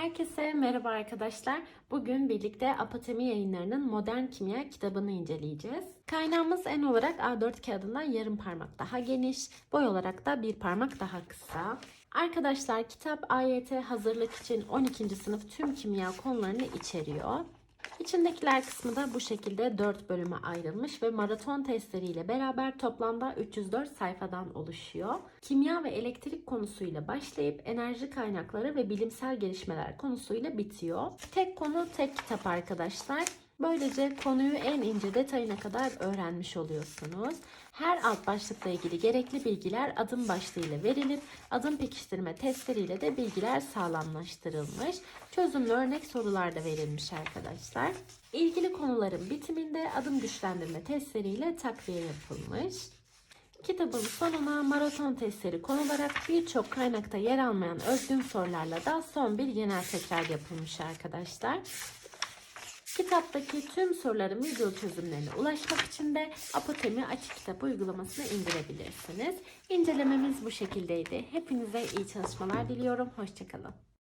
Herkese merhaba arkadaşlar. Bugün birlikte Apotemi yayınlarının Modern Kimya kitabını inceleyeceğiz. Kaynağımız en olarak A4 kağıdından yarım parmak daha geniş, boy olarak da bir parmak daha kısa. Arkadaşlar kitap AYT hazırlık için 12. sınıf tüm kimya konularını içeriyor. İçindekiler kısmı da bu şekilde 4 bölüme ayrılmış ve maraton testleriyle beraber toplamda 304 sayfadan oluşuyor. Kimya ve elektrik konusuyla başlayıp enerji kaynakları ve bilimsel gelişmeler konusuyla bitiyor. Tek konu tek kitap arkadaşlar. Böylece konuyu en ince detayına kadar öğrenmiş oluyorsunuz. Her alt başlıkla ilgili gerekli bilgiler adım başlığıyla verilip adım pekiştirme testleriyle de bilgiler sağlamlaştırılmış. Çözümlü örnek sorular da verilmiş arkadaşlar. İlgili konuların bitiminde adım güçlendirme testleriyle takviye yapılmış. Kitabın sonuna maraton testleri konularak birçok kaynakta yer almayan özgün sorularla da son bir genel tekrar yapılmış arkadaşlar. Kitaptaki tüm soruların video çözümlerine ulaşmak için de Apotemi Açık Kitap uygulamasını indirebilirsiniz. İncelememiz bu şekildeydi. Hepinize iyi çalışmalar diliyorum. Hoşçakalın.